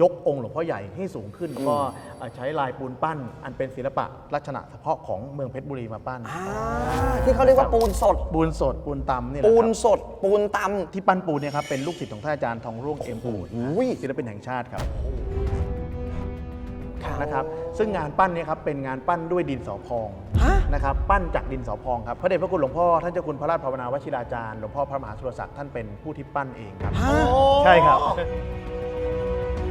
ยกองค์หลวงพ่อใหญ่ให้สูงขึ้นแล้วก็เอ่อใช้ลายปูนปั้น อันเป็นศิลปะลักษณะเฉพาะของเมืองเพชรบุรีมาปั้น อ่าที่เขาเรียกว่าปูนสด ปูนสดปูนตำนี่แหละปูคนรับสด ปูนตที่ปั้นปูนเนี่ยครับเป็นลูกศิษย์ของท่านอาจารย์ทองร่วงเอ็มปูนอุ้ยศิลปินแห่งชาติครับครับนะครับซึ่งงานปั้นเนี่ยครับเป็นงานปั้นด้วยดินสอพองฮะ นะครับปั้นจากดินสอพองครับพระเดชพระคุณหลวงพ่อท่านเจ้าคุณพระราชภาวนาวชิราจารย์หลวงพ่อพระมหาสุรศักดิ์ท่านเป็นผู้ที่ปั้นเองครับฮะใช่ครับ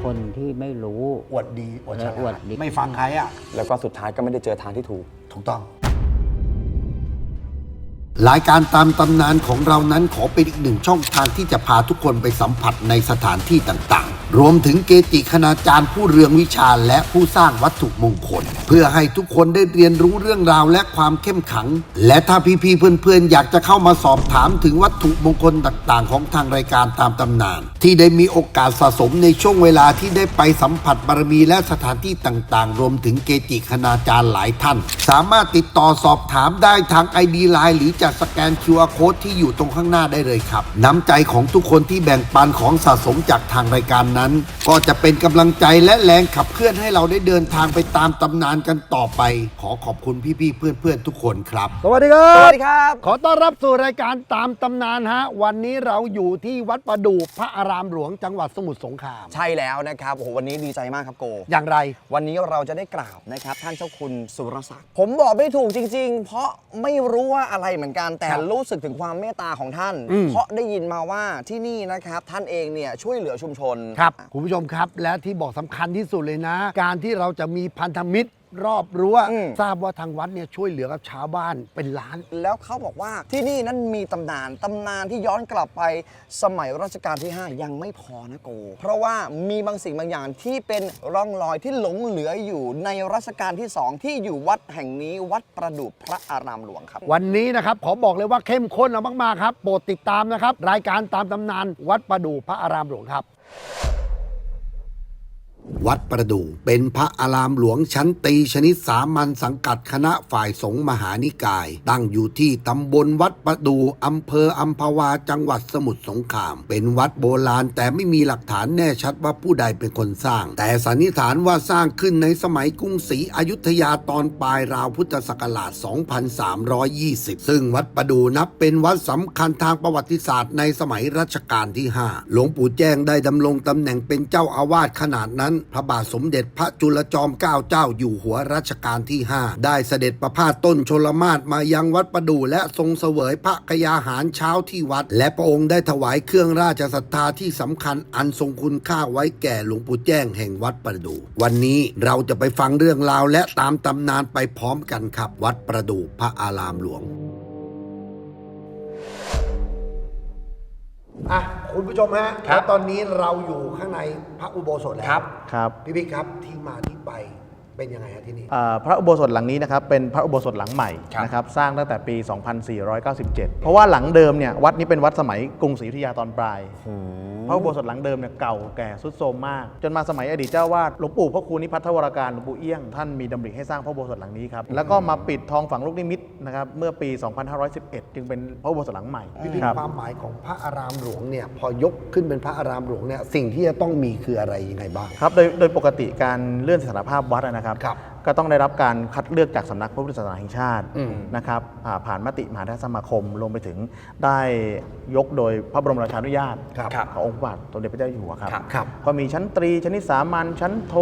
คนที่ไม่รู้ อวดดีอวดฉเอออวลาดดดี ไม่ฟังใครอะ แล้วก็สุดท้ายก็ไม่ได้เจอทางที่ถูก ถูกต้อง รายการตามตำนานของเรานั้นขอเป็นอีกหนึ่งช่องทางที่จะพาทุกคนไปสัมผัสในสถานที่ต่างๆ รวมถึงเกจิคณาจารย์ผู้เรืองวิชาและผู้สร้างวัตถุมงคล เพื่อให้ทุกคนได้เรียนรู้เรื่องราวและความเข้มขัง และถ้าพี่ๆเพื่อนๆ อยากจะเข้ามาสอบถามถึงวัตถุมงคลต่างๆ ของทางรายการตามตำนาน ที่ได้มีโอกาสสะสมในช่วงเวลาที่ได้ไปสัมผัสบารมีและสถานที่ต่างๆ รวมถึงเกจิคณาจารย์หลายท่าน สามารถติดต่อสอบถามได้ทาง ID Line หรือจะสแกน QR Code ที่อยู่ตรงข้างหน้าได้เลยครับ น้ำใจของทุกคนที่แบ่งปันของสะสมจากทางรายการนั้น ก็จะเป็นกำลังใจและแรงขับเคลื่อนให้เราได้เดินทางไปตามตำนานกันต่อไป ขอขอบคุณพี่ๆเพื่อนๆทุกคนครับ สวัสดีครัสบ วัสดีครับ ขอต้อนรับสู่รายการตามตำนานฮะ วันนี้เราอยู่ที่วัดประดู่พระอารามหลวงจังหวัดสมุทรสงคราม ใช่แล้วนะครับโอ้โหวันนี้ดีใจมากครับโก อย่างไร วันนี้เราจะได้กล่าวนะครับ ท่านเจ้าคุณสุรศักดิ์ผมบอกไม่ถูกจริง ๆ เพราะไม่รู้ว่าอะไรเหมือนกันแต่ครับรู้สึกถึงความเมตตาของท่าน อืมเพราะได้ยินมาว่าที่นี่นะครับ ท่านเองเนี่ยช่วยเหลือชุมชน ครับคุณผู้ชมครับ และที่บอกสำคัญที่สุดเลยนะ การที่เราจะมีพันธมิตรรอบรั้วอืมทราบว่าทางวัดเนี่ยช่วยเหลือกับชาวบ้านเป็นล้าน แล้วเขาบอกว่าที่นี่นั้นมีตำนานตำนานที่ย้อนกลับไปสมัยรัชกาลที่ 5 ยังไม่พอนะโก เพราะว่ามีบางสิ่งบางอย่างที่เป็นร่องรอยที่หลงเหลืออยู่ในรัชกาลที่ 2 ที่อยู่วัดแห่งนี้วัดประดุพระอารามหลวงครับ วันนี้นะครับขอบอกเลยว่าเข้มข้นเอามากๆครับโปรดติดตามนะครับรายการตามตำนานวัดประดู่พระอารามหลวงครับ วัดประดู่เป็นพระอารามหลวงชั้นตีชนิดสามัญสังกัดคณะฝ่ายสงฆ์มหานิกาย ตั้งอยู่ที่ตำบลวัดประดู่อำเภออัมพวาจังหวัดสมุทรสงคราม เป็นวัดโบราณแต่ไม่มีหลักฐานแน่ชัดว่าผู้ใดเป็นคนสร้าง แต่สันนิษฐานว่าสร้างขึ้นในสมัยกรุงศรีอยุธยาตอนปลายราวพุทธศักราช 2320 ซึ่งวัดประดู่นับเป็นวัดสำคัญทางประวัติศาสตร์ในสมัยรัชกาลที่ 5 หลวงปู่แจ้งได้ดำรงตำแหน่งเป็นเจ้าอาวาสขนาดนั้นพระบาทสมเด็จพระจุลจอมเกล้าเจ้าอยู่หัวรัชกาลที่ 5 ได้เสด็จประพาสต้นชลมาศมายังวัดประดู่และทรงเสวยพระกยาหารเช้าที่วัด และพระองค์ได้ถวายเครื่องราชศรัทธาที่สำคัญอันทรงคุณค่าไว้แก่หลวงปู่แจ้งแห่งวัดประดู่วันนี้เราจะไปฟังเรื่องราวและตามตำนานไปพร้อมกันครับวัดประดู่พระอารามหลวง อะคุณผู้ชมฮะครับ แล้วตอนนี้เราอยู่ข้างในพระอุโบสถแล้วครับ ครับ พี่บิ๊กครับที่มาที่ไป เป็นยังไงฮะที่นี่ อ่าพระอุโบสถหลังนี้นะครับเป็นพระอุโบสถหลังใหม่ครับ นะครับสร้างตั้งแต่ปี 2497 เพราะว่าหลังเดิมเนี่ยวัดนี้เป็นวัดสมัยกรุงศรีอยุธยาตอนปลาย พระอุโบสถหลังเดิมเนี่ยเก่าแก่ทรุดโทรมมาก จนมาสมัยอดีตเจ้าวาดหลวงปู่พระครูนิพัฒวรการหลวงปู่เอี้ยงท่านมีดำริให้สร้างพระอุโบสถหลังนี้ครับแล้วก็มาปิดทองฝังลูกนิมิตนะครับเมื่อปี 2511 จึงเป็นพระอุโบสถหลังใหม่พี่บิ๊กครับ ความหมายของพระอารามหลวงเนี่ยพอยกขึ้นเป็นพระอารามหลวงเนี่ยสิ่งที่จะต้องมีคืออะไรยังไงบ้าง ครับโดยโดยปกติการเลื่อนสถานภาพวัดนะครับครับ ก็ต้องได้รับการคัดเลือกจากสำนักพระพุทธศาสนาแห่งชาติอืมนะครับอ่าผ่านมติมหาเทรสมาคมรวมไปถึงได้ยกโดยพระบรมราชานุญาตครับขององค์พระบาทสมเด็จพระเจ้าอยู่หัวครับครับครับก็มีชั้นตรีชั้นนิสามัญชั้นโท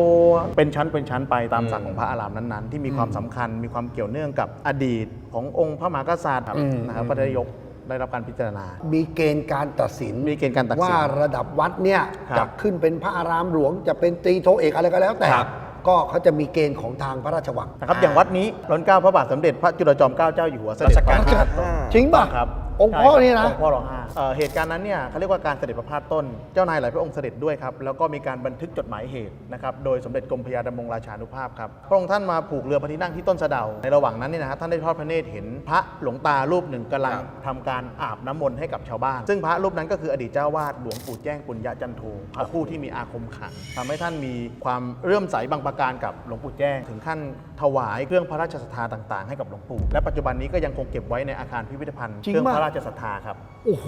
เป็นชั้นเป็นชั้นไปตามศักดิ์ของพระอารามนั้นๆ ที่มีความสำคัญมีความเกี่ยวเนื่องกับอดีตขององค์พระมหากษัตริย์ครับอืมนะครับก็ได้ยกได้รับการพิจารณา มีเกณฑ์การตัดสิน มีเกณฑ์การตัดสินว่าระดับวัดเนี่ยครับจะขึ้นเป็นพระอารามหลวงจะเป็นตรีโทเอกอะไรก็แล้วแต่ครับ ก็เขาจะมีเกณฑ์ของทางพระราชวังนะครับอย่างวัดนี้ล้นเกล้าพระบาทสมเด็จพระจุลจอมเกล้าเจ้าอยู่หัวเสด็จรัชกาลที่พระห้า จริงป่ะ ครับ องค์พ่อนี่นะ ใช่ครับองค์พ่อรอห้าเอ่อเหตุการณ์นั้นเนี่ยเขาเรียกว่าการเสด็จประพาสต้น เจ้านายหลายพระองค์เสด็จด้วยครับ แล้วก็มีการบันทึกจดหมายเหตุนะครับ โดยสมเด็จกรมพระยาดำรงราชานุภาพครับ พระองค์ท่านมาผูกเรือพระที่นั่งที่ต้นสะเดา ในระหว่างนั้นเนี่ยนะครับท่านได้ทอดพระเนตรเห็นพระหลวงตารูปหนึ่งกำลังทำการอาบน้ำมนต์ให้กับชาวบ้าน ซึ่งพระรูปนั้นก็คืออดีตเจ้าวาดหลวงปู่แจ้งปุญญจันโทพระผู้ที่มีอาคมขังทำให้ท่านมีความเรื่อมใสบางประการกับหลวงปู่แจ้ง ถึงขั้นถวายเครื่องพระราชศรัทธาต่าง ๆ ให้กับหลวงปู่และปัจจุบันนี้ก็ยังคงเก็บไว้ในอาคารพิพิธภัณฑ์จริงเครื่องปะพระราชจะศรัทธาครับ โอ้โห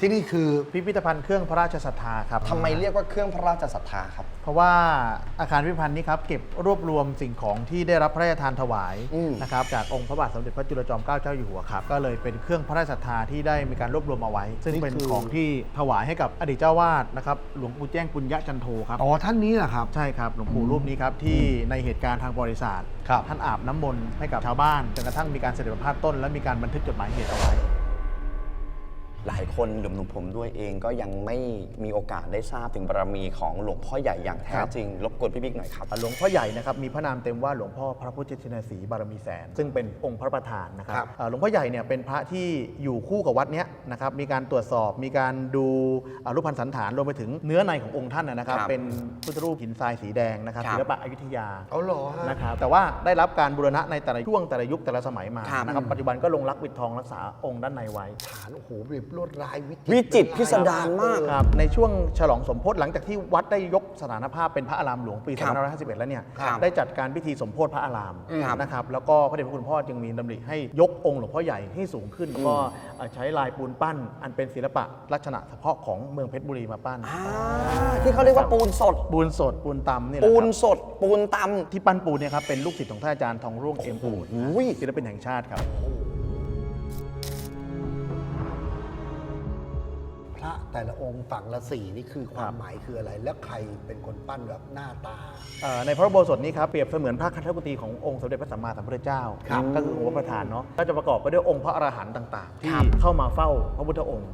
ที่นี่คือพิพิธภัณฑ์เครื่องพระราชศรัทธาครับทำไมเรียกว่าเครื่องพระราชศรัทธาครับ เพราะว่าอาคารพิพิธภัณฑ์นี้ครับเก็บรวบรวมสิ่งของที่ได้รับพระราชทานถวายอืม นะครับจากองค์พระบาทสมเด็จพระจุลจอมเกล้าเจ้าอยู่หัวครับก็เลยเป็นเครื่องพระราชศรัทธาที่ได้มีการรวบรวมเอาไว้ ซึ่งนี่เป็นคือของที่ถวายให้กับอดีตเจ้าวาดนะครับหลวงปู่แจ้งปุญญจันโทครับ อ๋อท่านนี้แหละครับ ใช่ครับหลวงปู่รูปนี้ครับที่ในเหตุการณ์ทางประวัติศาสตร์ครับ ท่านอาบน้ำมนต์ให้กับชาวบ้านจนกระทั่งมีการเสด็จประพาสต้น และมีการบันทึกจดหมายเหตุเอาไว้ หลายคนรวมถึงผมด้วยเองก็ยังไม่มีโอกาสได้ทราบถึงบารมีของหลวงพ่อใหญ่อย่างแท้จริงรบกวนพี่บิ๊กหน่อยครับ หลวงพ่อใหญ่นะครับมีพระนามเต็มว่าหลวงพ่อพระพุทธชินสีบารมีแสน ซึ่งเป็นองค์พระประธานนะครับครับเอ่อหลวงพ่อใหญ่เนี่ยเป็นพระที่อยู่คู่กับวัดเนี้ยนะครับมีการตรวจสอบมีการดูอ่ารูปพันธสันฐานรวมไปถึงเนื้อในขององค์ท่านนะนะครับ ครับเป็นพุทธรูปหินทรายสีแดงนะครับครับ ศิลปะอยุธยา เอาเหรอฮะ นะครับแต่ว่าได้รับการบูรณะในแต่ละช่วงแต่ละยุคแต่ละสมัยมาครับ นะครับปัจจุบันก็ลงรักปิดทองรักษาองค์ด้านในไวฐานโอ้โหแบบลวดลายวิวิจิตรพิสดารมาก ครับในช่วงฉลองสมโพธิหลังจากที่วัดได้ยกสถานภาพเป็นพระอารามหลวงปีครับ2551 แล้วเนี่ยครับได้จัดการพิธีสมโพธิพระอารามครับนะครับแล้วก็พระเดชพระคุณพ่อจึงมีดำริให้ยกองค์หลวงพ่อใหญ่ให้สูงขึ้นแล้วก็เอ่อใช้ลายปูนปั้น อันเป็นศิลปะลักษณะเฉพาะของเมืองเพชรบุรีมาปั้น อ่าที่เขาเรียกว่าปูนสด ปูนสดปูนตำนี่แหละปูคนรับสด ปูนตำ ที่ปั้นปูนเนี่ยครับเป็นลูกศิษย์ของท่านอาจารย์ทองร่วงเอ็มปูนศิลปินแห่งชาติครับ ระแต่ละองค์ฝั่งละสี่นี่คือควาครัมบหมายคืออะไร แล้วใครเป็นคนปั้นแบบหน้าตา เอ่อในพระอุโบสถนี้ครับเปรียบเสมือนพระคันธกุฎีขององค์สมเด็จพระสัมมาสัมพุทธเจ้าครับก็คือองค์พระประธานเนาะก็จะประกอบไปด้วยองค์พระอรหันต์ต่าง ๆ ที่ครับเข้ามาเฝ้าพระพุทธองค์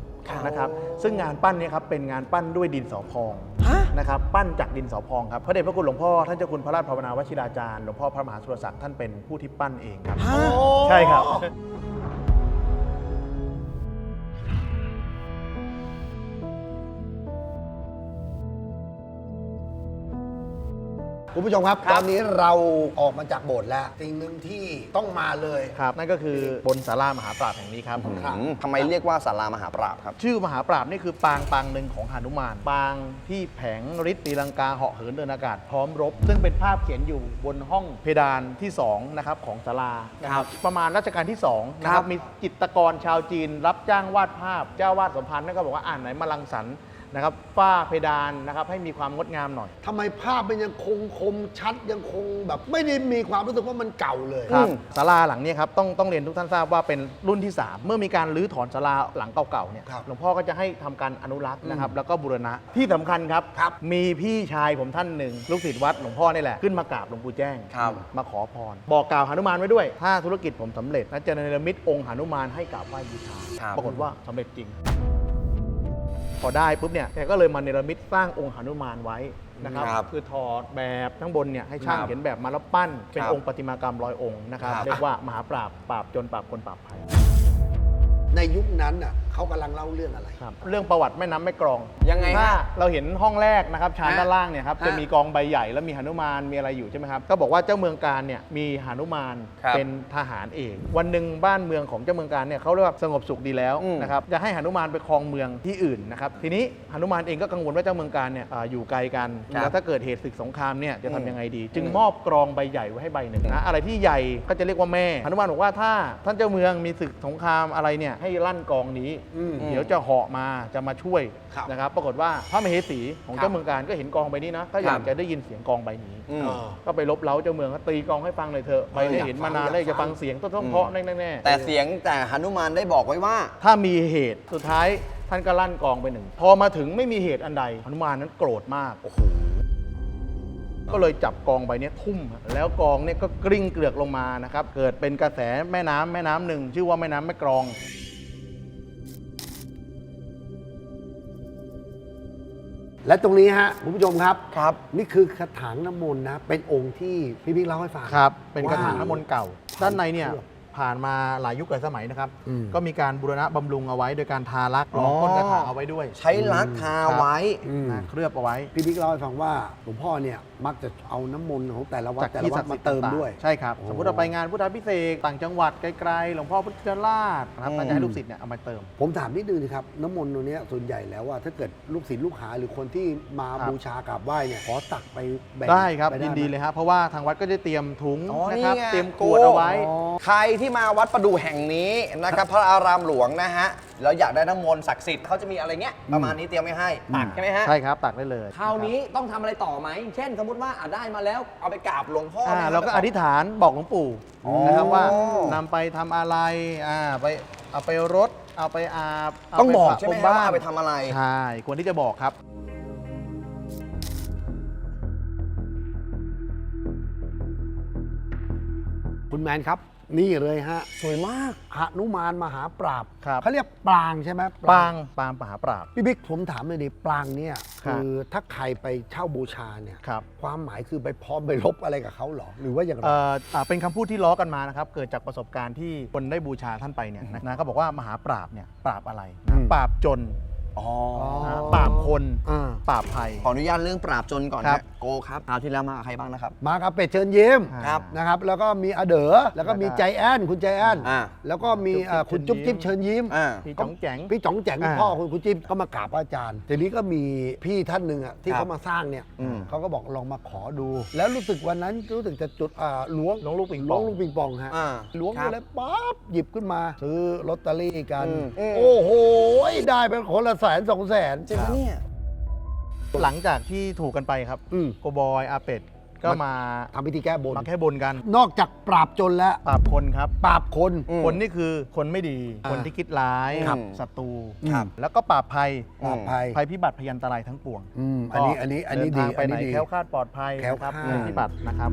นะครับซึ่งงานปั้นเนี้ครับเป็นงานปั้นด้วยดินสอพองฮะนะครับปั้นจากดินสอพองครับพระเดชพระคุณหลวงพ่อท่านเจ้าคุณพระราชภาวนาวชิราจารย์หลวงพ่อพระมหาสุรศักดิ์ท่านเป็นผู้ที่ปั้นเองครับฮะใช่ครับ คุณผู้ชมครับ ตอนนี้เราออกมาจากโบสถ์แล้วสิ่งหนึ่งที่ต้องมาเลยครับนั่นก็คือบนศาลามหาปราบแห่งนี้ครับครับอืมทำไมเรียกว่าศาลามหาปราบครับ ชื่อมหาปราบนี่คือปางปางหนึ่งของหานุมาน ปางที่แผงฤทธิ์ตีลังกาเหาะเหินเดินอากาศพร้อมรบ ซึ่งเป็นภาพเขียนอยู่บนห้องเพดานที่2นะครับของศาลานะครับประมาณรัชกาลที่2นะคครัรับบมีจิตรกรชาวจีน รับจ้างวาดภาพเจ้าวาดสมพันธ์นั่นก็บอกว่าอ่านไหนมาลังสรรค์ นะครับฝ้าเพดานนะครับให้มีความงดงามหน่อย ทำไมภาพมันยังคงคมชัดยังคงแบบ ไม่ได้มีความรู้สึกว่ามันเก่าเลย ครับอืมศาลาหลังเนี้ครับต้องต้องเรียนทุกท่านทราบว่าเป็นรุ่นที่ 3 เมื่อมีการรื้อถอนศาลาหลังเก่าๆเนี่ยครับหลวงพ่อก็จะให้ทำการอนุรักษ์นะครับแล้วก็บูรณะที่สำคัญครับ ครับมีพี่ชายผมท่านหนึ่งลูกศิษย์วัดหลวงพ่อนี่แหละขึ้นมากราบหลวงปู่แจ้ง ครับมาขอพร บอกกล่าวหนุมานไว้ด้วย ถ้าธุรกิจผมสำเร็จนะจะเนรมิตองค์หนุมานให้กราบไหว้บูชาครับ ปรากฏว่าสำเร็จจริง พอได้ปุ๊บเนี่ยแกก็เลยมาเนรมิตสร้างองค์หนุมานไว้นะครับครับคือถอดแบบทั้งบนเนี่ยให้ช่างครับเขียนแบบมาแล้วปั้น เป็นครับองค์ประติมากรรมร้อยองค์นะครับครับ เรียกว่ามหาปราบปราบจนปราบคนปราบภัย ในยุคนั้นน่ะเขากำลังเล่าเรื่องอะไรครับเรื่องประวัติแม่น้ำแม่กรองยังไงฮะถ้าเราเห็นห้องแรกนะครับชานฮะด้านล่างเนี่ยครับฮะจะมีกองใบใหญ่แล้วมีหนุมานมีอะไรอยู่ใช่ไหมครับก็บอกว่าเจ้าเมืองการเนี่ยมีหนุมานครับเป็นทหารเอกวันหนึ่งบ้านเมืองของเจ้าเมืองการเนี่ยเขาเรียกว่าสงบสุขดีแล้วอืม นะครับจะให้หนุมานไปครองเมืองที่อื่นนะครับทีนี้หนุมานเองก็กังวลว่าเจ้าเมืองการเนี่ยอ่าอยู่ไกลกันครับแล้วถ้าเกิดเหตุศึกสงครามเนี่ยจะอืมทำยังไงดี จึงมอบกรองใบใหญ่ไว้ให้ใบหนึ่งนะอะไรที่ใหญ่ก็จะเรียกว่าแม่หนุมานบอกว่าถ้าท่านเจ้าเมืองมีศึกสงครามอะไรเนี่ยให้ลั่นกรองนี้อืม เดี๋ยวจะเหาะมาจะมาช่วยครับนะครับ ปรากฏว่าพระมเหสีของครับเจ้าเมืองการก็เห็นกองใบนี้นะก็อยากจะได้ยินเสียงกองใบนี้ อืม เออ ก็ไปลบเล้าเจ้าเมืองก็ตีกองให้ฟังเลยเถอะใบเออนี้อยากเห็นฟัมางนานอยากแล้วจะฟัฟังงเสียงต้องอืมเพราะแน่แต่เสียงแต่หนุมานได้บอกไว้ว่าๆถ้ามีเหตุสุดท้ายท่านก็ลั่นกองไปหนึ่ง พอมาถึงไม่มีเหตุอันใดหนุมานนั้นโกรธมาก โอ้โห ก็เลยจับกองใบเนี้ยทุ่มฮะแล้วกองเนี่ยก็กลิ้งเกลือกลงมานะครับ เกิดเป็นกระแสแม่น้ำแม่น้ำหนึ่งชื่อว่าแม่น้ำแม่กรอง และตรงนี้ฮะคุณผู้ชมครับ ครับ นี่คือกระถางน้ำมนต์นะ เป็นองค์ที่พี่บิ๊กเล่าให้ฟัง ครับ เป็นกระว่าถางน้ำมนต์เก่า ด้านในเนี่ยเคลือบผ่านมาหลายยุคหลายสมัยนะครับ อืมก็มีการบูรณะบำรุงเอาไว้ โดยการทาลักรองก้นกระถางเอาไว้ด้วยใช้ลักทาไว้ อืม นะเคลือบเอาไว้ พี่บิ๊กเล่าให้ฟังว่าหลวงพ่อเนี่ย มักจะเอาน้ำมนต์ของแต่ละวัดจากแต่ละที่วัศัดกดิ์มาสิทธิ์เติมต่างๆด้วย ใช่ครับ โอ้ สมมติเราไปงานพุทธพิเศษกต่างจังหวัดไกลๆ หลวงพ่อพุทธราชนะครับอืมก็จะให้ลูกศิษย์เนี่ยเอามาเติม ผมถามนิดนึงนะครับน้ำมนต์ตัวเนี้ยส่วนใหญ่แล้วว่าถ้าเกิดลูกศิษย์ลูกหาหรือคนที่มาครับ บูชากราบไหว้เนี่ยขอตักไปแบ่งได้ครับปยินดีไหม เลยครับเพราะว่าทางวัดก็จะเตรียมถุงอ๋อนะครับ นี่ไงเตรียมขวดเอาไว้อ๋อใครที่มาวัดประดูแห่งนี้นะครับ พระอารามหลวงนะฮะ แล้วอยากได้น้ำมนต์ศักดิ์สิทธิ์เขาจะมีอะไรเงี้ยประมาณนี้เตรียมไว้ให้ตักใช่ไหมฮะ ใช่ครับ ตักได้เลยคราวนี้ต้องทำอะไรต่อไหม เช่น สมมติว่าอะได้มาแล้วเอาไปกราบหลวงพ่ออ่านะครับเราก็อธิษฐานบอกหลวงปู่อ๋อ นะครับว่านำไปทำอะไรอ่าไปเอาไปรดเอาไปอาบเาต้องปบอกปะใช่ไหมพรฮะว่าเอาไปทำอะไร ใช่ควรที่จะบอกครับ คุณแมนครับ นี่เลยฮะสวยมากหนุมานมหาปราบครับ เขาเรียกปรางใช่ไหมปางปางมหาปราบ พี่บิ๊กผมถามเลยดิปรางเนี่ยครับ คือถ้าใครไปเช่าบูชาเนี่ยครับความหมายคือไปพร้อมไปลบอะไรกับเขาเหรอหรือว่าอย่างไร เอ่ออ่าเป็นคำพูดที่ล้อกันมานะครับ เกิดจากประสบการณ์ที่คนได้บูชาท่านไปเนี่ยนะนะก็บอกว่ามหาปราบเนี่ยปราบอะไรนะอืมปราบจน อ๋อนะปราบคนอ่า ปราบภัย ขออนุญาตเรื่องปราบจนก่อนครันะบโกครับคราวที่แล้วมากับใครบ้างนะครับ มากับเป็ดเชิญยิ้มครับ นะครับ แล้วก็มีอเดอ๋อแล้วก็มีใจแอนคุณใจแอนอ่า แล้วก็มีเอ่อคุณจุ๊บจิ๊บเชิญยิ้ม อ่า พี่จ๋องแจ๋ง พี่จ๋องแจ๋งอ่า พ่อคุณคุณจิ๊บก็มากราบพระอาจารย์ทีนี้ก็มีพี่ท่านหนึ่งอะที่ครับเขามาสร้างเนี่ยอืม เขาก็บอกลองมาขอดู แล้วรู้สึกวันนั้นรู้สึกจะจุดอ่าล้วงล้วงลูกปิงปล้วอง งลูกปิงปองฮะอ่าล้วงครัไปบเลยปั๊บหยิบขึ้นมา ซื้อลอตเตอรี่กัน อืมอืมโอ้โหได้เป็นคนละแสนสองแสนจริงปะเนี่ย หลังจากที่ถูกกันไปครับอืม โกบอยอาเป็ดก็มาทำพิธีแก้บน มาแค่บนกันนอกจากปราบจนแล้ว ปราบคนครับ ปราบคน อืม คนนี่คือคนไม่ดี อ่าคนที่คิดร้ายครับศัตรู ครับ แล้วก็ปราบภัย ปราบภัยภัยพิบัติพยันตรายทั้งปวงอืมอันนี้อันนี้อันนี้เดิดีทางไปอันไหนนี้ดี แคล้วคลาดปลอดภัยแคล้วนะครับคลาดภัยพิบัตินะครับ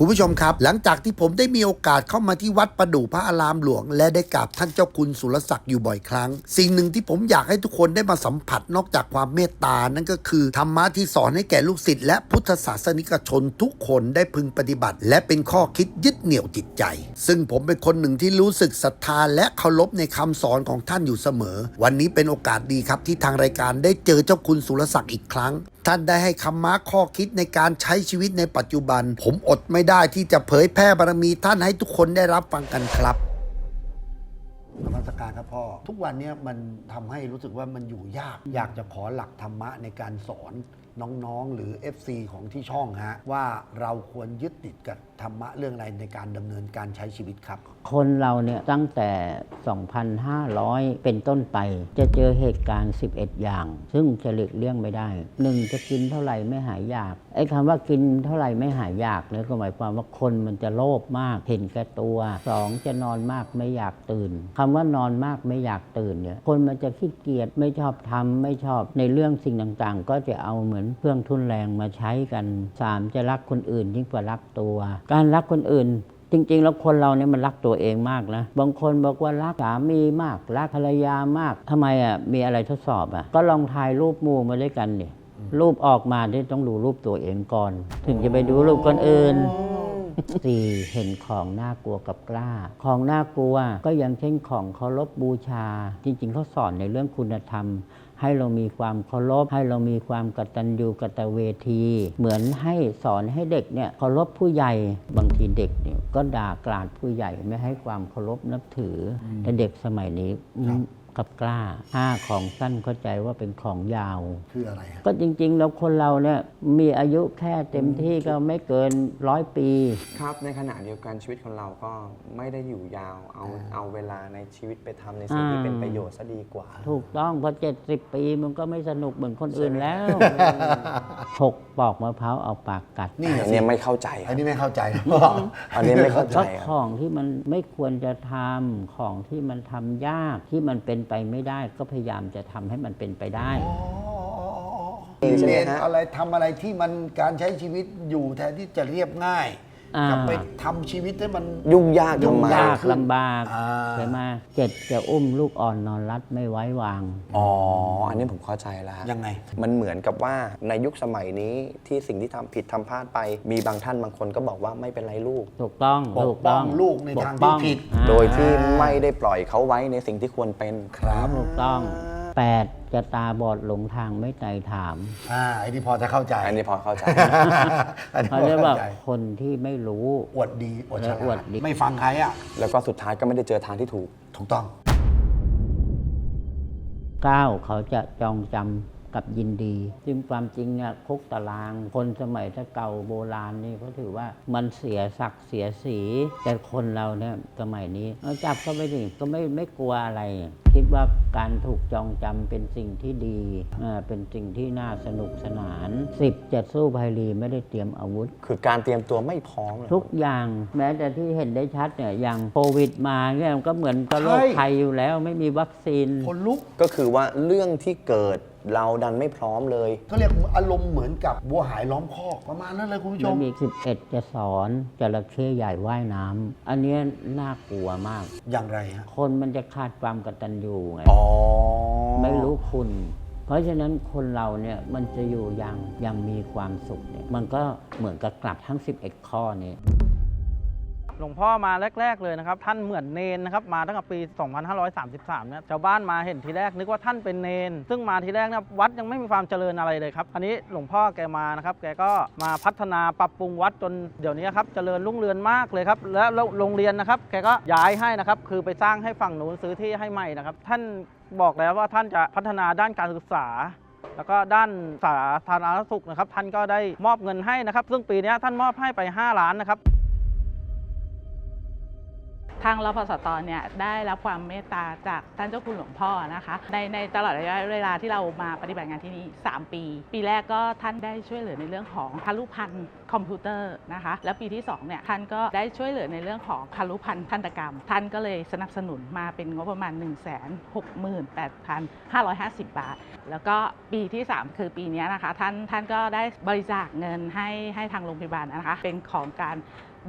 คุณผู้ชมครับ หลังจากที่ผมได้มีโอกาสเข้ามาที่วัดประดู่พระอารามหลวง และได้กราบท่านเจ้าคุณสุรศักดิ์อยู่บ่อยครั้ง สิ่งหนึ่งที่ผมอยากให้ทุกคนได้มาสัมผัสนอกจากความเมตตานั่นก็คือธรรมะที่สอนให้แก่ลูกศิษย์และพุทธศาสนิกชนทุกคนได้พึงปฏิบัติ และเป็นข้อคิดยึดเหนี่ยวจิตใจ ซึ่งผมเป็นคนหนึ่งที่รู้สึกศรัทธาและเคารพในคำสอนของท่านอยู่เสมอ วันนี้เป็นโอกาสดีครับที่ทางรายการได้เจอเจ้าคุณสุรศักดิ์อีกครั้งท่านได้ให้คำม้าข้อคิดในการใช้ชีวิตในปัจจุบัน ผมอดไม่ได้ที่จะเผยแพร่บารมีท่านให้ทุกคนได้รับฟังกันครับนมัสการครับพ่อ ทุกวันเนี้มันทำให้รู้สึกว่ามันอยู่ยาก อยากจะขอหลักธรรมะในการสอนน้องๆ หรือ FC ของที่ช่องฮะว่าเราควรยึดติดกับ ธรรมะเรื่องอะไรในการดำเนินการใช้ชีวิตครับ คนเราเนี่ยตั้งแต่ 2,500 เป็นต้นไป จะเจอเหตุการณ์ 11 อย่าง ซึ่งจะหลีกเลี่ยงไม่ได้หนึ่งจะกินเท่าไหร่ไม่หายอยากไอ้คำว่ากินเท่าไหร่ไม่หายอยากเนี่ยก็หมายความว่าคนมันจะโลภมากเห็นแก่ตัวสองจะนอนมากไม่อยากตื่นคำว่านอนมากไม่อยากตื่นเนี่ยคนมันจะขี้เกียจไม่ชอบทำไม่ชอบในเรื่องสิ่งต่างๆ ก็จะเอาเหมือนเครื่องทุนแรงมาใช้กันสามจะรักคนอื่นยิ่งกว่ารักตัวการรักคนอื่น จริง ๆ แล้วคนเราเนี่ยมันรักตัวเองมากนะ บางคนบอกว่ารักสามีมาก รักภรรยามากทำไมอะมีอะไรทดสอบอะก็ลองถ่ายรูปหมู่มาด้วยกันเนี่ยรูปออกมาได้ต้องดูรูปตัวเองก่อน ถึงจะไปดูรูปคนอื่นสี่เห็นของน่ากลัวกับกล้า ของน่ากลัวก็อย่างเช่นของเคารพบูชา จริง ๆเขาสอนในเรื่องคุณธรรม ให้เรามีความเคารพให้เรามีความกตัญญูกตเวที เหมือนให้สอนให้เด็กเนี่ยเคารพผู้ใหญ่บางทีเด็กเนี่ยก็ด่ากราดผู้ใหญ่ไม่ให้ความเคารพนับถืออแต่เด็กสมัยนี้อืม กับกล้าห้าของสั้นเข้าใจว่าเป็นของยาว คืออะไรฮะก็จริง ๆ แล้วคนเราเนี่ยมีอายุแค่เต็มที่ก็ไม่เกินร้อยปี ครับ ในขณะเดียวกันชีวิตของเราก็ไม่ได้อยู่ยาว เอาเอาเวลาในชีวิตไปทำในสิ่งที่อ่า เป็นประโยชน์ซะดีกว่า ถูกต้องพอเจ็ดสิบปีมันก็ไม่สนุกเหมือนคนอื่นแล้วหกปอกมะพร้าวเอาปากกัดนี่อันนี้ไม่เข้าใจคอัรันบ นี้ไม่เข้าใจนะอันนี้ไม่เข้าใจก็ครับของที่มันไม่ควรจะทำของที่มันทำยากที่มันเป็นไปไม่ได้ก็พยายามจะทำให้มันเป็นไปได้ใช่ไหมเรียนฮะอะไรทำอะไรที่มันการใช้ชีวิตอยู่แทนที่จะเรียบง่าย อ่ากลับไปทำชีวิตให้มัน ยุ่งยากยุ่งทำไมยากขึ้นลำบากอ่า ใช่ไหมเจ็ดจะอุ้มลูกอ่อนนอนรัดไม่ไว้วาง อ๋อ อันนี้ผมเข้าใจแล้วฮะยังไง มันเหมือนกับว่าในยุคสมัยนี้ที่สิ่งที่ทำผิดทำพลาดไป มีบางท่านบางคนก็บอกว่าไม่เป็นไรลูก ถูกต้องปกถูกป้ต้อองงลูกในทางที่ปกป้องผิด อ่าโดยที่ไม่ได้ปล่อยเขาไว้ในสิ่งที่ควรเป็น ครับ ถูกต้อง 8จะตาบอดหลงทางไม่ไต่ถามอ่าไอ้นี่พอจะเข้าใจอันนี้พอเข้าใจ อันนี้พเขาอเรียกว่าเข้าใจคนที่ไม่รู้ อวดดีอวดฉเอออวลาดดดี ไม่ฟังใครอะ แล้วก็สุดท้ายก็ไม่ได้เจอทางที่ถูก ถูกต้อง ก้าวเขาจะจองจำกับยินดี ซึ่งความจริงเนี่ยคุกตาราง คนสมัยถ้าเก่าโบราณนี่เขาถือว่ามันเสียศักดิ์เสียสี แต่คนเราเนี่ยสมัยนี้เอาจับก็ไม่ดิก็ไม่ไม่กลัวอะไร คิดว่าการถูกจองจำเป็นสิ่งที่ดีอ่าเป็นสิ่งที่น่าสนุกสนานสิบจะสู้ภัยรีไม่ได้เตรียมอาวุธ คือการเตรียมตัวไม่พร้อมเลยทุกอย่างแม้แต่ที่เห็นได้ชัดเนี่ยอย่างโควิดมาเนี่ยมันก็เหมือนกับโรคใช่ภัยอยู่แล้วไม่มีวัคซีนคนลุกก็คือว่าเรื่องที่เกิด เราดันไม่พร้อมเลย ก็เรียกอารมณ์เหมือนกับบัวหายล้อมคอกประมาณนั้นเลยคุณผู้ชมันม มี 11 จะสอนจระเข้ใหญ่ว่ายน้ำอันเนี้ยน่ากลัวมาก อย่างไรฮะคนมันจะขาดความกตัญญูไง อ๋อไม่รู้คุณ เพราะฉะนั้นคนเราเนี่ยมันจะอยู่อย่างยังมีความสุขเนี่ยมันก็เหมือนกับกลับทั้ง 11 ข้อนี้ หลวงพ่อมาแรก ๆเลยนะครับ ท่านเหมือนเนนนะครับมาตั้งแต่ปี 2533เนี่ยชาวบ้านมาเห็นทีแรกนึกว่าท่านเป็นเนน ซึ่งมาทีแรกเนี่ยวัดยังไม่มีความเจริญอะไรเลยครับอันนี้หลวงพ่อแกมานะครับแกก็มาพัฒนาปรับปรุงวัดจนเดี๋ยวนี้ครับเจริญรุ่งเรืองมากเลยครับและโรงเรียนนะครับแกก็ย้ายให้นะครับคือไปสร้างให้ฝั่งนู้นซื้อที่ให้ใหม่นะครับ ท่านบอกแล้วว่าท่านจะพัฒนาด้านการศึกษาแล้วก็ด้านสาธารณสุขนะครับ ท่านก็ได้มอบเงินให้นะครับ ซึ่งปีนี้ท่านมอบให้ไป 5 ล้านนะครับ ทางรพสตเนี่ยได้รับความเมตตาจากท่านเจ้าคุณหลวงพ่อนะคะ ในในตลอดระยะเวลาที่เรามาปฏิบัติงานที่นี่ 3 ปี ปีแรกก็ท่านได้ช่วยเหลือในเรื่องของคารุพันธ์คอมพิวเตอร์นะคะแล้วปีที่2เนี่ยท่านก็ได้ช่วยเหลือในเรื่องของคารุพันธ์ทันตกรรม ท่านก็เลยสนับสนุนมาเป็นงบประมาณ 1 6 8 5 5 0 บาท แล้วก็ปีที่ 3 คือปีนี้นะคะท่านท่านก็ได้บริจาคเงินให้ให้ทางโรงพยาบาลนะคะเป็นของการ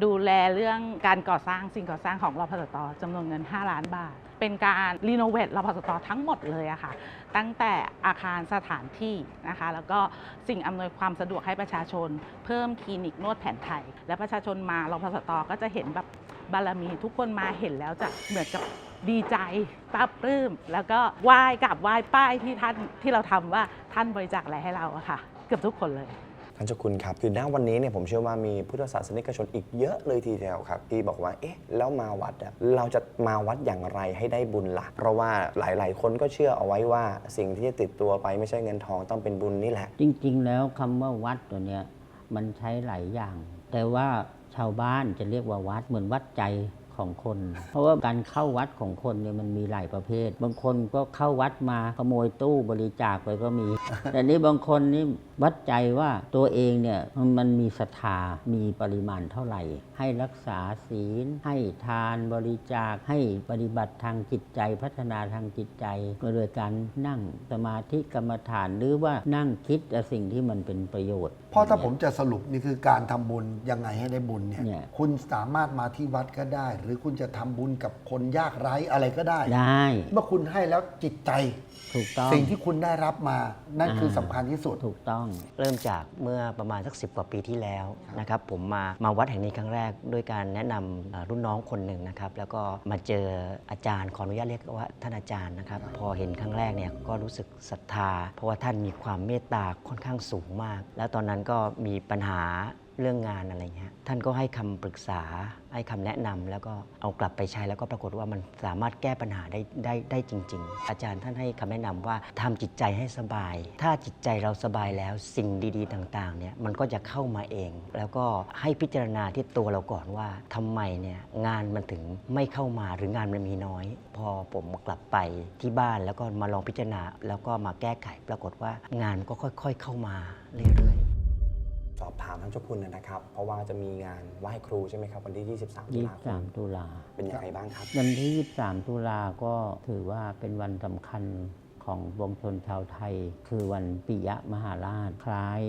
ดูแลเรื่องการก่อสร้างสิ่งก่อสร้างของรพสตจำนวนเงิน 5 ล้านบาท เป็นการรีโนเวทรพสตทั้งหมดเลยอะค่ะ ตั้งแต่อาคารสถานที่นะคะ แล้วก็สิ่งอำนวยความสะดวกให้ประชาชน เพิ่มคลินิกนวดแผนไทย และประชาชนมารพสตก็จะเห็นแบบบารมีทุกคนมาเห็นแล้วจะเหมือนกับดีใจปลาบปลื้ม แล้วก็ไหว้กราบไหว้ป้ายที่ท่านที่เราทำว่าท่านบริจาคอะไรให้เราอะค่ะ เกือบทุกคนเลย ท่านเจ้าคุณครับ คือณวันนี้เนี่ยผมเชื่อว่ามีพุทธศาสนิกชนอีกเยอะเลยทีเดียวครับ ที่บอกว่า เอ๊ะ แล้วมาวัดอะเราจะมาวัดอย่างไรให้ได้บุญละ่ะ เพราะว่าหลายๆ คนก็เชื่อเอาไว้ว่าสิ่งที่จะติดตัวไปไม่ใช่เงินทองต้องเป็นบุญนี่แหละ จริง ๆ แล้วคำว่าวัดตัวเนี้ยมันใช้หลายอย่าง แต่ว่าชาวบ้านจะเรียกว่าวัดเหมือนวัดใจ ของคน เพราะว่าการเข้าวัดของคนเนี่ยมันมีหลายประเภท บางคนก็เข้าวัดมาขโมยตู้บริจาคไปก็มี แต่นี้บางคนนี่วัดใจว่าตัวเองเนี่ยมันมีศรัทธามีปริมาณเท่าไหร่ ให้รักษาศีล ให้ทานบริจาคให้ปฏิบัติทางจิตใจพัฒนาทางจิตใจโดยการนั่งสมาธิกรรมฐานหรือว่านั่งคิดแต่สิ่งที่มันเป็นประโยชน์เพราะถ้าผมจะสรุปนี่คือการทำบุญยังไงให้ได้บุญเนี่ยเนี่ย คุณสามารถมาที่วัดก็ได้ หรือคุณจะทำบุญกับคนยากไร้อะไรก็ได้ได้ เมื่อคุณให้แล้วจิตใจ ถูกต้องสิ่งที่คุณได้รับมา นั่นคืออ่าสำคัญที่สุด ถูกต้องเริ่มจากเมื่อประมาณสักสิกว่าปีที่แล้วนะครับผมมามาวัดแห่งนี้ครั้งแรกด้วยการแนะนำเอ่อรุ่นน้องคนหนึ่งนะครับแล้วก็มาเจออาจารย์ขออนุญาตเรียกว่าท่านอาจารย์นะครับพอเห็นครั้งแรกเนี่ยก็รู้สึกศรัทธา เพราะว่าท่านมีความเมตตาค่อนข้างสูงมาก แล้วตอนนั้นก็มีปัญหา เรื่องงานอะไรเงี้ยท่านก็ให้คำปรึกษาให้คำแนะนำแล้วก็เอากลับไปใช้แล้วก็ปรากฏว่ามันสามารถแก้ปัญหาได้ได้ได้จริง ๆ อาจารย์ท่านให้คำแนะนำว่าทำจิตใจให้สบาย ถ้าจิตใจเราสบายแล้วสิ่งดีๆ ต่างๆเนี่ยมันก็จะเข้ามาเอง แล้วก็ให้พิจารณาที่ตัวเราก่อนว่าทำไมเนี่ยงานมันถึงไม่เข้ามาหรืองานมันมีน้อย พอผมกลับไปที่บ้านแล้วก็มาลองพิจารณา แล้วก็มาแก้ไขปรากฏว่างานก็ค่อย ๆ เข้ามาเรื่อยๆ ท่านเจ้าคุณนะครับ เพราะว่าจะมีงานไหว้ครูใช่ไหมครับวันที่ 23 ตุลาคม23 ตุลา เป็นยังไงบ้างครับ วันที่ 23 ตุลาก็ถือว่าเป็นวันสำคัญของวงชนชาวไทย คือวันปิยะมหาราช คล้าย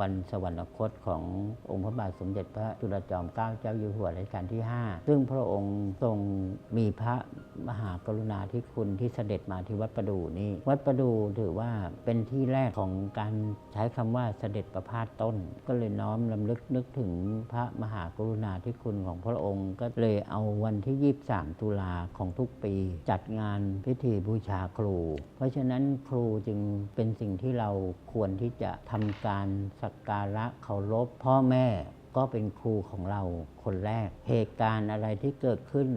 วันสวรรคตขององค์พระบาทสมเด็จพระจุลจอมเกล้าเจ้าอยู่หัวรัชกาลที่ 5 ซึ่งพระองค์ทรงมีพระมหากรุณาธิคุณที่เสด็จมาที่วัดประดูนี่วัดประดูถือว่าเป็นที่แรกของการใช้คำว่าเสด็จประพาสต้น ก็เลยน้อมลำลึกนึกถึงพระมหากรุณาธิคุณของพระองค์ ก็เลยเอาวันที่ 23 ตุลาของทุกปี จัดงานพิธีบูชาครู เพราะฉะนั้นครูจึงเป็นสิ่งที่เราควรที่จะทำการสกการะเคารพพ่อแม่ก็เป็นครูของเราคนแรก เหตุการณ์อะไรที่เกิดขึ้น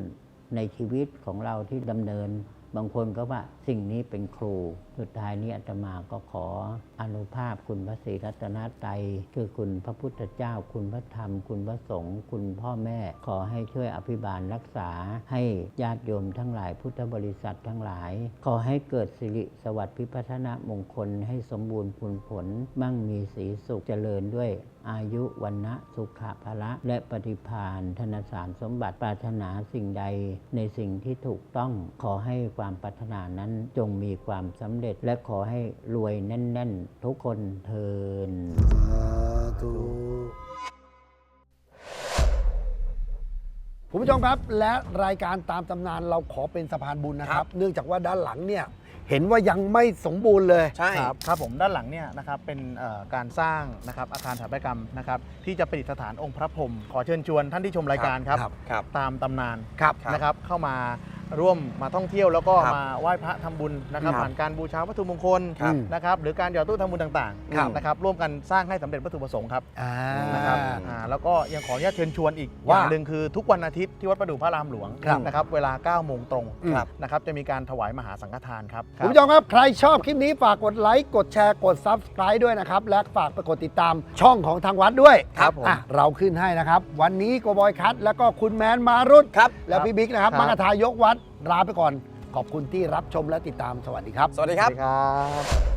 ในชีวิตของเราที่ดำเนิน บางคนก็ว่าสิ่งนี้เป็นครู สุดท้ายนี้อาตมาก็ขออนุภาพคุณพระศรีรัตนตรัยคือคุณพระพุทธเจ้า คุณพระธรรม คุณพระสงฆ์คุณพ่อแม่ ขอให้ช่วยอภิบาลรักษา ให้ญาติโยมทั้งหลายพุทธบริษัททั้งหลาย ขอให้เกิดสิริสวัสดิ์พิพัฒนมงคลให้สมบูรณ์ผลผล มั่งมีสีสุขเจริญด้วยอายุวันนะสุขภละและปฏิพานธนสารสมบัติปรารถนาสิ่งใด ในสิ่งที่ถูกต้องขอให้ความปรารถนานั้นจงมีความสำเร็จและขอให้รวยแน่น ๆ ทุกคนเทินคุณผู้ชมครับและรายการตามตำนานเราขอเป็นสะพานบุญนะครับ เนื่องจากว่าด้านหลังเนี่ย เห็นว่ายังไม่สมบูรณ์เลยใช่ ครับครับผมด้านหลังเนี่ยนะครับเป็นเอ่อการสร้างนะครับอาคารสถาปัตยกรรมนะครับที่จะประดิษฐานองค์พระพรหมขอเชิญชวนท่านที่ชมรายการครับ ครับครับตามตำนานครับ นะครับเข้ามา ร่วมมาท่องเที่ยวแล้วก็ครับมาไหว้พระทำบุญนะครับครับผ่านการบูชาวัตถุมงคลครับ นะครับหรือการหยอดตู้ทำบุญต่างครับ ๆนะครับร่วมกันสร้างให้สำเร็จวัตถุประสงค์ครับอ่า นะครับอ่าแล้วก็ยังขออนุญาตเชิญชวนอีกอว่าย่างหนึ่งคือทุกวันอาทิตย์ที่วัดประดู่พระรามหลวงครับนะครับเวลา9โมงตรงครับ นะครับจะมีการถวายมหาสังฆทานครับ คุณผู้ชมครับ ใครชอบคลิปนี้ฝากกดไลค์ กดแชร์ กด Subscribe ด้วยนะครับ และฝากไปกดติดตามช่องของทางวัดด้วยครับผม อะเราขึ้นให้นะครับ วันนี้โกบอยคัทแล้วก็คุณแมนมารุตครับ แล้วพี่บิ๊กนะครับ ครับมังคทายกวัด ลาไปก่อน ขอบคุณที่รับชมและติดตามสวัสดีครับ สวัสดีสควัรัสบดีครับ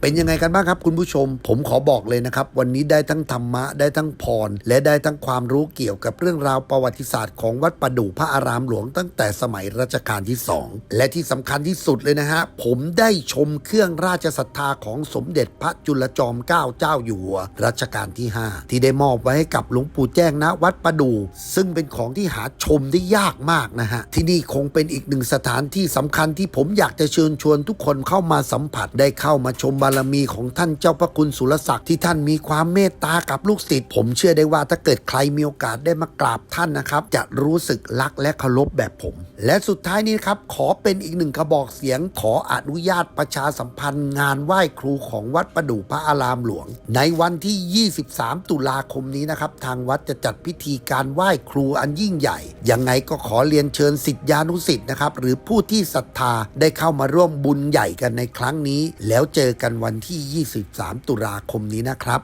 เป็นยังไงกันบ้างครับคุณผู้ชม ผมขอบอกเลยนะครับ วันนี้ได้ทั้งธรรมะได้ทั้งพร และได้ทั้งความรู้เกี่ยวกับเรื่องราวประวัติศาสตร์ของวัดประดู่พระอารามหลวงตั้งแต่สมัยรัชกาลที่ 2 และที่สำคัญที่สุดเลยนะฮะผมได้ชมเครื่องราชศรัทธาของสมเด็จพระจุลจอมเกล้าเจ้าอยู่หัวรัชกาลที่ 5 ที่ได้มอบไว้ให้กับหลวงปู่แจ้งณวัดประดู่ซึ่งเป็นของที่หาชมได้ยากมากนะฮะที่นี่คงเป็นอีกหนึ่งสถานที่สำคัญที่ผมอยากจะเชิญชวนทุกคนเข้ามาสัมผัสได้เข้ามาชมบารมีของท่านเจ้าพระคุณสุรศักดิ์ที่ท่านมีความเมตตากับลูกศิษย์ผมเชื่อได้ว่าถ้าเกิดใครมีโอกาสได้มากราบท่านนะครับ จะรู้สึกรักและเคารพแบบผม และสุดท้ายนี้ครับขอเป็นอีกหนึ่งกระบอกเสียงขออนุญาตประชาสัมพันธ์งานไหว้ครูของวัดประดู่พระอารามหลวง ในวันที่ 23 ตุลาคมนี้นะครับ ทางวัดจะจัดพิธีการไหว้ครูอันยิ่งใหญ่ ยังไงก็ขอเรียนเชิญสิทธิานุสิทธ์นะครับหรือผู้ที่ศรัทธาได้เข้ามาร่วมบุญใหญ่กันในครั้งนี้ แล้วเจอกันวันที่ 23 ตุลาคมนี้นะครับ